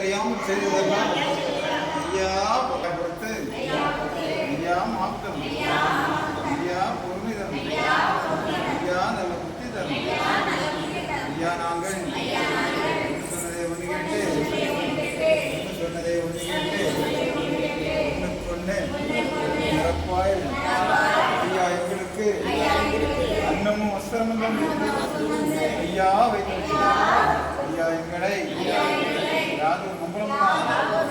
தெரியாமல் செய்ததெல்லாம் ஐயா பொறுத்து ஐயா மாற்றம். ஐயா பொறுமை தரும் ஐயா நல்ல புத்தி தரும் ஐயா நாங்கள். சொன்னதை ஒன்று கேட்டு சொன்னதை ஒன்று கேட்டு ஒன்றுக்கு ஒன்று நிரப்பாய் ஐயா எங்களுக்கு அன்னமும் வஸ்திரமும் ஐயா வைத்திருக்கிறார். ஐயா எங்களை. யாரும் கும்பலம்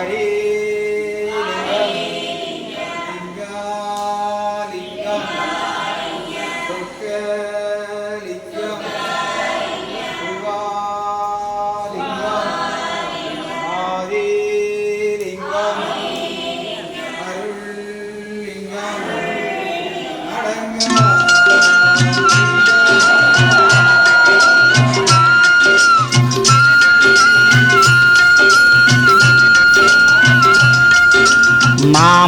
हरे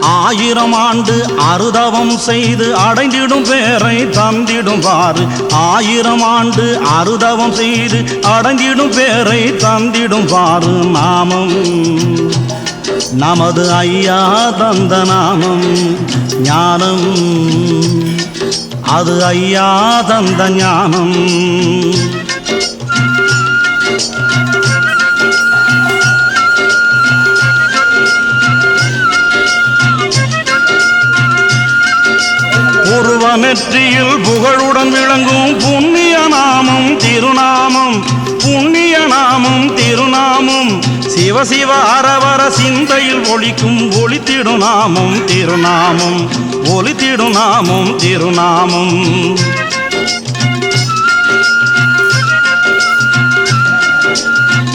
ஆயிரம் ஆண்டு அறுதவம் செய்து அடைந்திடும் பேரை தந்திடும் பாரு. ஆயிரம் ஆண்டு அறுதவம் செய்து அடைந்திடும் பேரை தந்திடும் பாரு நாமம். நமது ஐயா தந்த நாமம் ஞானம். அது ஐயா தந்த ஞானம். ஒரு வனற்றியில் புகழுடன் விளங்கும் புண்ணிய நாமம் திருநாமம். புண்ணிய நாமம் திருநாமம். சிவ சிவ அரவர சிந்தையில் ஒழிக்கும் ஒளித்திடும் நாமம் திருநாமம். ஒளித்திடும் நாமம் திருநாமம்.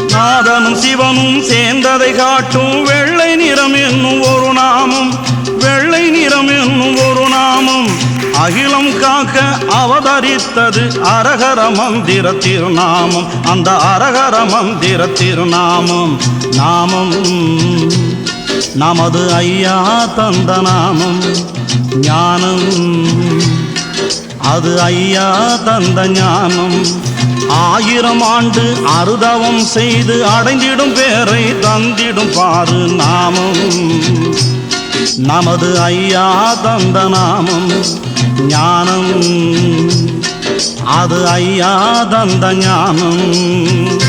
நாதனும் சிவனும் சேர்ந்ததை காட்டும் வெள்ளை நிறம் என்னும் ஒரு நாமம். வெள்ளை நிறம் என்னும் ஒரு நாமம். அகிலம் காக்க அவதரித்தது அரகர மந்திர திருநாமம். அந்த அரகர மந்திர திருநாமம் நாமம். நமது ஐயா தந்த நாமம் ஞானம். அது ஐயா தந்த ஞானம். ஆயிரம் ஆண்டு அருதவம் செய்து அடைந்திடும் பேரை தந்திடும் பாரு நாமம். நமது ஐயா தந்த நாமம் ஞானம். அது ஐயா தந்த ஞானம்.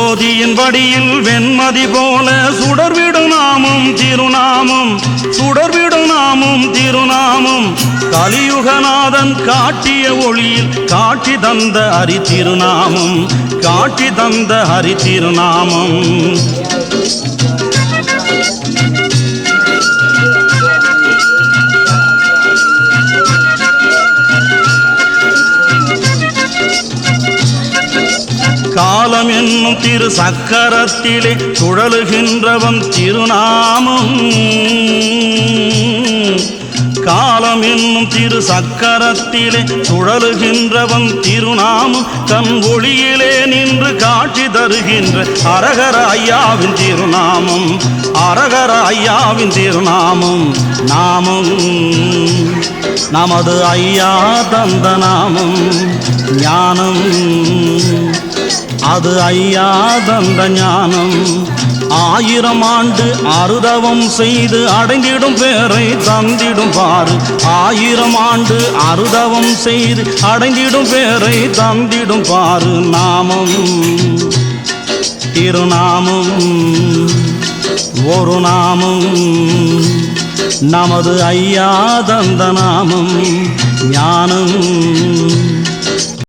ஜோதியின் வடியில் வெண்மதி போல சுடர்விடும் நாமும் திருநாமம் சுடர்விடும் நாமும் திருநாமம். கலியுகநாதன் காட்டிய ஒளியில் காட்டி தந்த ஹரி திருநாமம் காட்டி தந்த ஹரி திருநாமம் காலம் என்னும் திரு சக்கரத்திலே சுழலுகின்றவன் திருநாமம். காலம் என்னும் திரு சக்கரத்திலே சுழலுகின்றவன் திருநாமம். தன் ஒளியிலே நின்று காட்சி தருகின்ற அரகர ஐயாவின் திருநாமம். அரகர ஐயாவின் திருநாமம். நாமம். நமது ஐயா தந்த நாமம். ஞானம். அது ஐயா தந்த ஞானம். ஆயிரம் ஆண்டு அருதவம் செய்து அடைந்திடும் பேரை தந்திடும் பாரு. ஆயிரம் ஆண்டு அருதவம் செய்து அடைந்திடும் பேரை தந்திடும் பாரு. நாமம் திருநாமம் ஒரு நாமம். நமது ஐயா தந்த நாமம் ஞானம்.